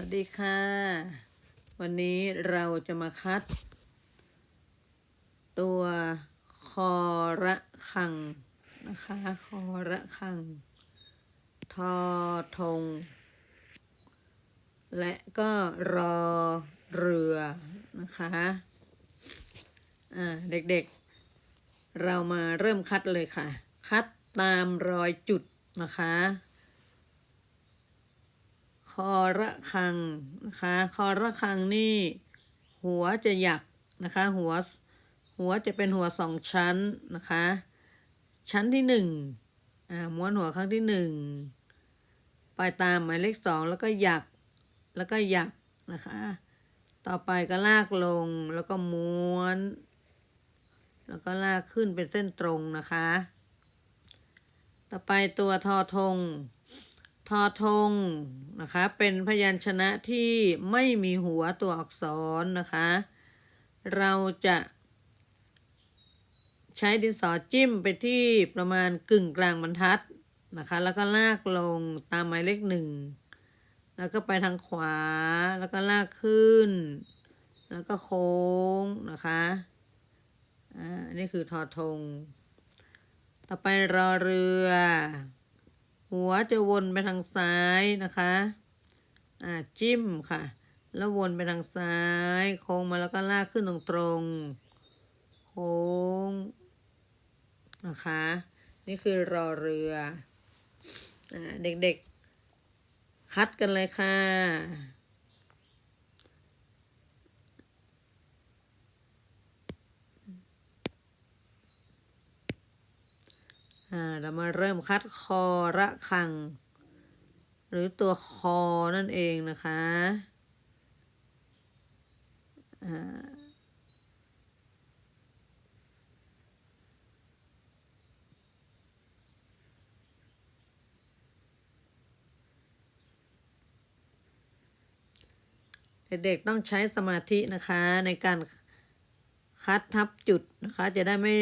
วัสดีค่ะ วันนี้เราจะมาคัด ตัวคอระคังนะคะคอระคัง ทอทง และก็รอเรือนะคะอ่าเด็กๆ เรามาเริ่มคัดเลยค่ะ คัดตามรอยจุดนะคะ อระคังนะคะคอระคังนี่ หัวจะหยักนะคะ หัวหัวจะเป็นหัวสองชั้นนะคะ ชั้นที่หนึ่งอ่าม้วนหัวครั้งที่หนึ่งไปตามหมายเลขสองแล้วก็หยักแล้วก็หยักนะคะ ต่อไปก็ลากลงแล้วก็ม้วน แล้วก็ลากขึ้นเป็นเส้นตรงนะคะ ต่อไปตัวทอทง ทอทงนะคะเป็นพยัญชนะที่ไม่มีหัวตัวอักษรนะคะ เราจะใช้ดินสอจิ้มไปที่ประมาณกึ่งกลางบรรทัดนะคะ แล้วก็ลากลงตามหมายเลขหนึ่ง แล้วก็ไปทางขวา แล้วก็ลากขึ้น แล้วก็โค้งนะคะอ่านี่คือทอทง ต่อไปรอเรือ หัวจะวนไปทางซ้ายนะคะอ่าจิ้มค่ะ แล้ววนไปทางซ้าย โค้งมาแล้วก็ลากขึ้นตรงตรงโค้งนะคะ นี่คือรอเรืออ่าเด็กๆ คัดกันเลยค่ะ เรามาเริ่มคัดคอระคัง หรือตัวคอนั่นเองนะคะเด็กๆต้องใช้สมาธินะคะในการคัดทับจุดนะคะ จะได้ไม่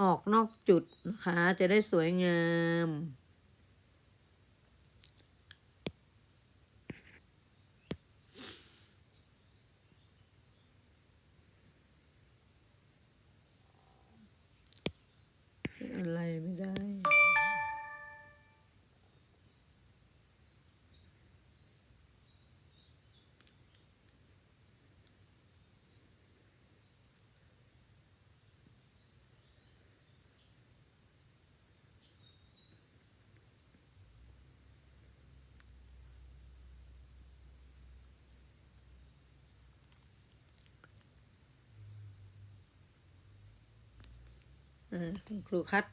ออกนอกจุดนะคะ จะได้สวยงาม อะไรไม่ได้ อ่าครูคัด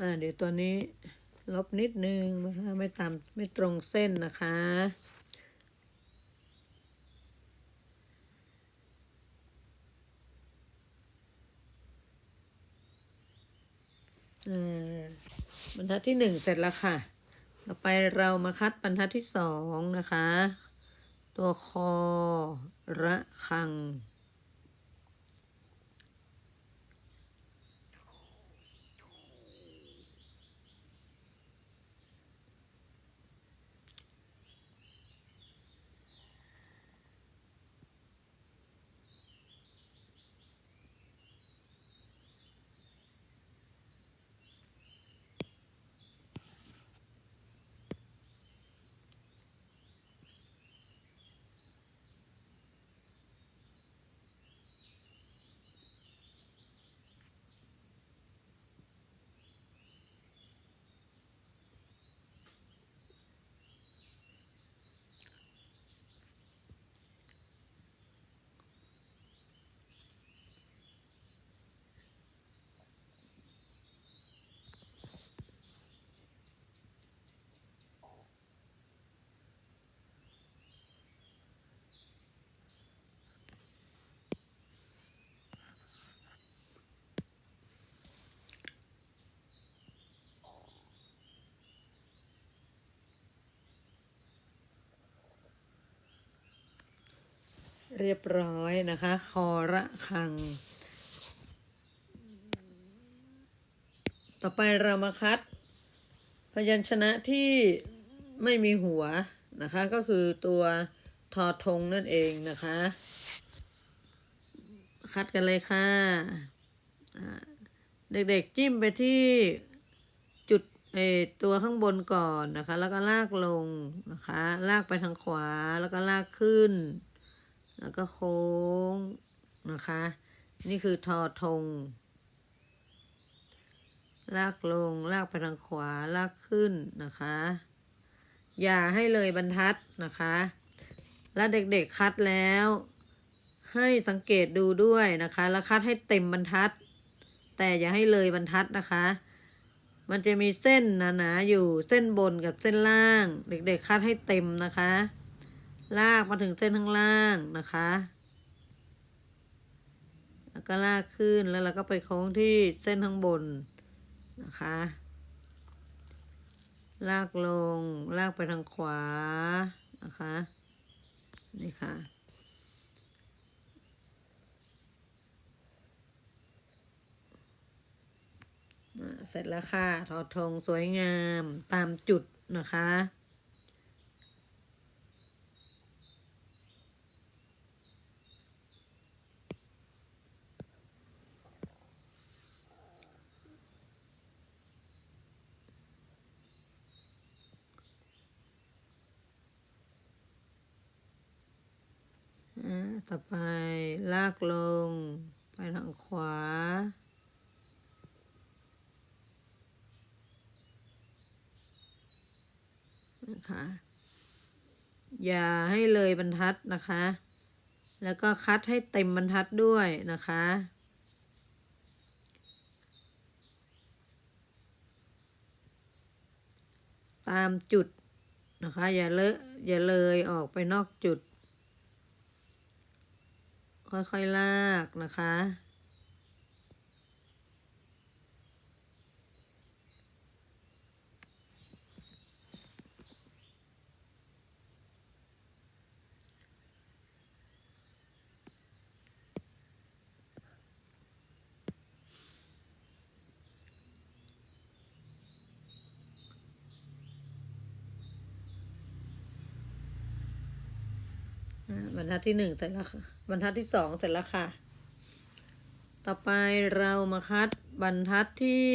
อ่า เดี๋ยวตัวนี้ลบนิดนึงนะคะไม่ตามไม่ตรงเส้นนะคะ บรรทัดที่หนึ่งเสร็จแล้วค่ะ ต่อไปเรามาคัดบรรทัดที่สองนะคะ ตัวคอระคัง เรียบร้อยนะคะ คอระคัง ต่อไปเรามาคัด พยัญชนะที่ไม่มีหัวนะคะ ก็คือตัวทอทงนั่นเองนะคะ คัดกันเลยค่ะ เด็กๆจิ้มไปที่จุดเอตัวข้างบนก่อนนะคะ แล้วก็ลากลงนะคะ ลากไปทางขวาแล้วก็ลากขึ้น แล้วก็โค้งนะคะ นี่คือทอทง ลากลง ลากไปทางขวา ลากขึ้นนะคะ อย่าให้เลยบรรทัดนะคะ และเด็กๆคัดแล้ว ให้สังเกตดูด้วยนะคะ แล้วคัดให้เต็มบรรทัด แต่อย่าให้เลยบรรทัดนะคะ มันจะมีเส้นหนาๆอยู่ เส้นบนกับเส้นล่าง เด็กๆคัดให้เต็มนะคะ ลากมาถึงเส้นข้างล่างนะคะ แล้วก็ลากขึ้นแล้วเราก็ไปโค้งที่เส้นข้างบนนะคะ ลากลง ลากไปทางขวานะคะ นี่ค่ะเสร็จแล้วค่ะ ทอทงสวยงามตามจุดนะคะ อ่า ต่อไปลากลง ไปทางขวา นะคะ อย่าให้เลยบรรทัดนะคะ แล้วก็คัดให้เต็มบรรทัดด้วยนะคะตามจุดนะคะ อย่าเลอะอย่าเลยออกไปนอกจุด ค่อยๆลากนะคะ บรรทัดที่หนึ่งเสร็จแล้วค่ะบรรทัดที่สองเสร็จแล้วค่ะ ต่อไปเรามาคัดบรรทัดที่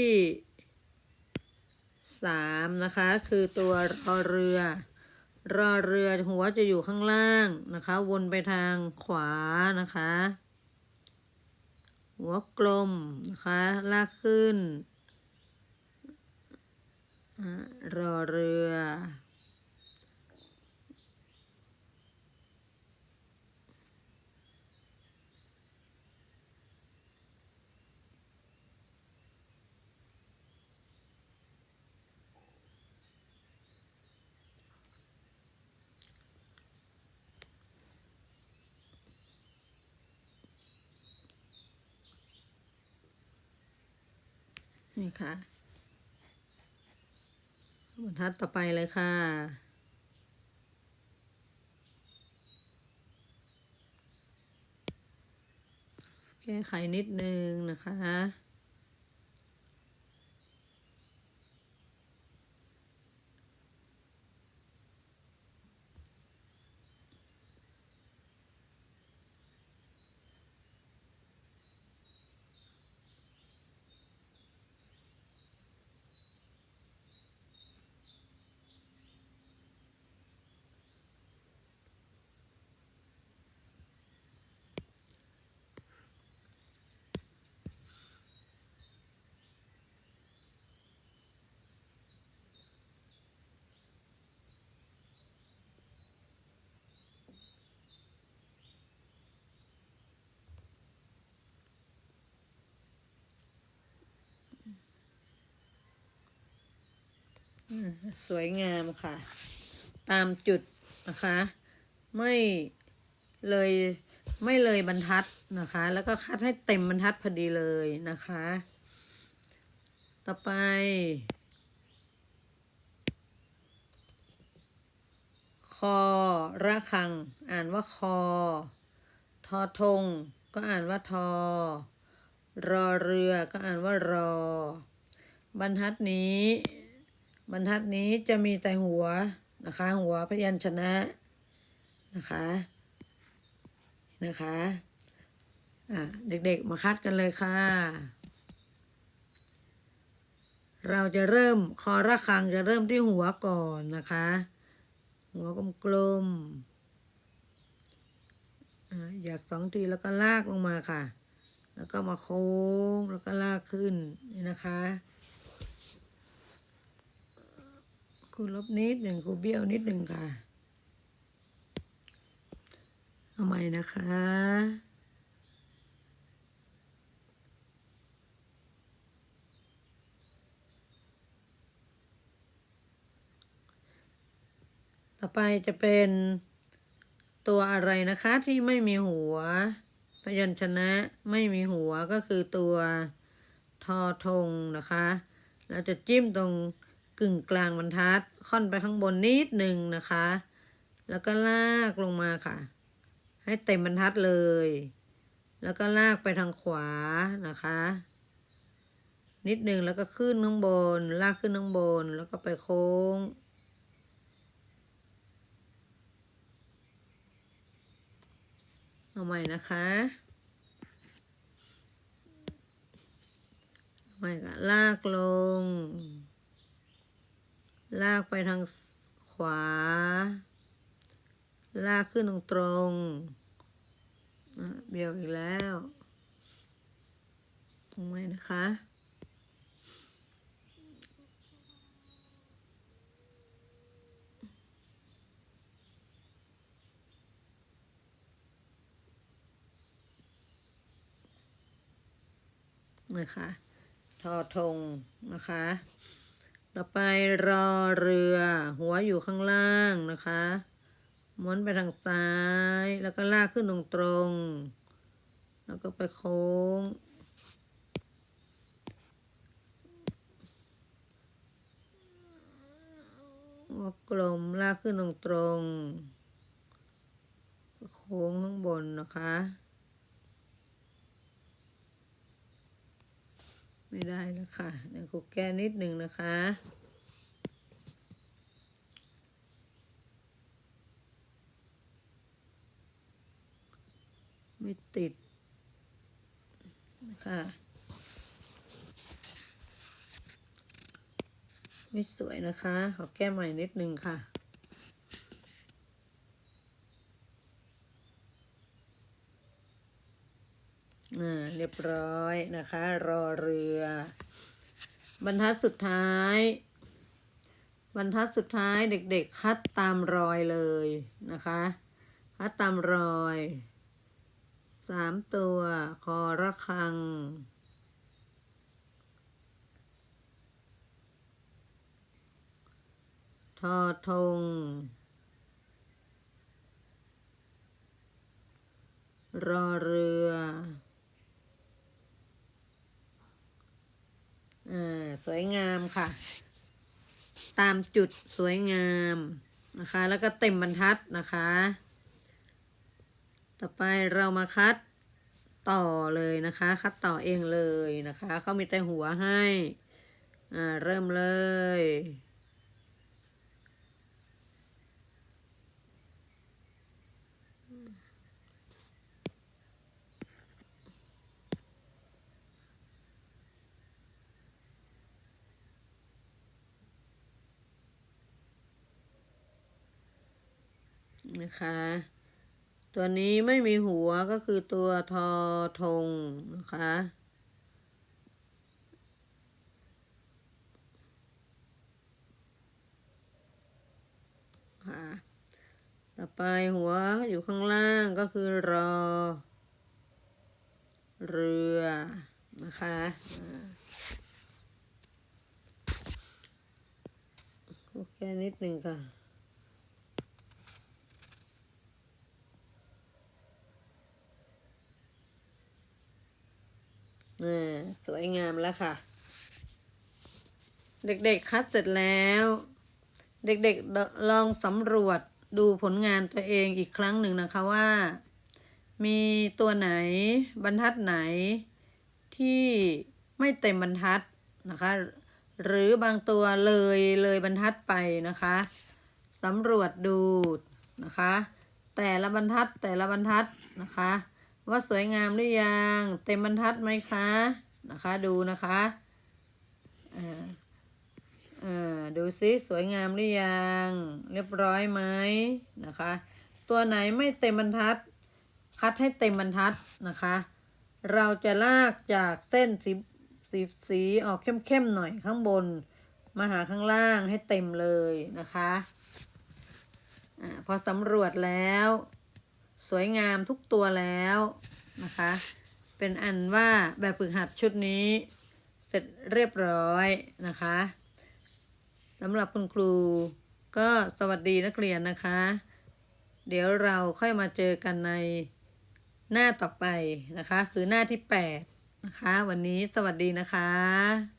สามนะคะ คือตัวรอเรือ รอเรือหัวจะอยู่ข้างล่างนะคะ วนไปทางขวานะคะ หัวกลมนะคะ ลากขึ้นอ่ารอเรือ นี่ค่ะบรรทัดต่อไปเลยค่ะ แก้ไขนิดนึงนะคะ สวยงามค่ะ ตามจุดนะคะ ไม่เลยไม่เลยบรรทัดนะคะ แล้วก็คัดให้เต็มบรรทัดพอดีเลยนะคะ ต่อไป คอระคัง อ่านว่าคอ ทอทง ก็อ่านว่าทอ รอเรือก็อ่านว่ารอ บรรทัดนี้ บรรทัดนี้จะมีแต่หัวนะคะ หัวพยัญชนะนะคะนะคะอะเด็กๆ มาคัดกันเลยค่ะ เราจะเริ่มคอระฆังจะเริ่มที่หัวก่อนนะคะ หัวกลมๆอะอยากสองทีแล้วก็ลากลงมาค่ะ แล้วก็มาโค้งแล้วก็ลากขึ้นนี่นะคะ ครูลบนิดหนึ่งครูเบี้ยวนิดหนึ่งค่ะ เอาใหม่นะคะ ต่อไปจะเป็นตัวอะไรนะคะที่ไม่มีหัว พยัญชนะไม่มีหัวก็คือตัวทอทงนะคะ เราจะจิ้มตรง กึ่งกลางบรรทัด ค่อนไปข้างบนนิดหนึ่งนะคะ แล้วก็ลากลงมาค่ะ ให้เต็มบรรทัดเลย แล้วก็ลากไปทางขวานะคะ นิดหนึ่งแล้วก็ขึ้นข้างบน ลากขึ้นข้างบน แล้วก็ไปโค้ง เอาใหม่นะคะใหม่ก็ลากลง ลากไปทางขวา ลากขึ้นตรงตรงเบี้ยวอีกแล้วเอาใหมนะคะ นะคะ ทอทงนะคะ ต่อไปรอเรือ หัวอยู่ข้างล่างนะคะ ม้วนไปทางซ้าย แล้วก็ลากขึ้นตรงตรงแล้วก็ไปโค้ง หัวกลมลากขึ้นตรงตรงโค้งข้างบนนะคะ ไม่ได้แล้วค่ะเดี๋ยวครูแก้นิดหนึ่งนะคะไม่ติดนะคะไม่สวยนะคะ ขอแก้ใหม่นิดนึงค่ะ อ่าเรียบร้อยนะคะ รอเรือ บรรทัดสุดท้าย บรรทัดสุดท้ายเด็กๆ คัดตามรอยเลยนะคะ คัดตามรอยสามตัว คอระคังทอทง รอเรือ อ่าสวยงามค่ะ ตามจุดสวยงามนะคะ แล้วก็เต็มบรรทัดนะคะ ต่อไปเรามาคัดต่อเลยนะคะ คัดต่อเองเลยนะคะเขามีแต่หัวให้ อ่า เริ่มเลย นะคะ ตัวนี้ไม่มีหัวก็คือตัวทอทงนะคะค่ะต่อไปหัวอยู่ข้างล่างก็คือรอ เรือนะคะโอเคนิดหนึ่งค่ะ อ่สวยงามแล้วค่ะ เด็กๆคัดเสร็จแล้ว เด็กๆลองสำรวจดูผลงานตัวเองอีกครั้งหนึ่งนะคะว่า มีตัวไหนบรรทัดไหน ที่ไม่เต็มบรรทัดนะคะ หรือบางตัวเลยเลยบรรทัดไปนะคะสำรวจดูนะคะ แต่ละบรรทัดแต่ละบรรทัดนะคะ ว่าสวยงามหรือยัง เต็มบรรทัดไหมคะนะคะดูนะคะเอ่อเอ่อดูซิสวยงามหรือยัง เรียบร้อยไหมนะคะ ตัวไหนไม่เต็มบรรทัด คัดให้เต็มบรรทัดนะคะ เราจะลากจากเส้นสีสีสีออกเข้มๆหน่อยข้างบน มาหาข้างล่างให้เต็มเลยนะคะอ่าพอสำรวจแล้ว สวยงามทุกตัวแล้วนะคะ เป็นอันว่าแบบฝึกหัดชุดนี้ เสร็จเรียบร้อยนะคะสำหรับคุณครูก็สวัสดีนักเรียนนะคะ เดี๋ยวเราค่อยมาเจอกันในหน้าต่อไปนะคะ คือหน้าที่ 8 นะคะ วันนี้สวัสดีนะคะ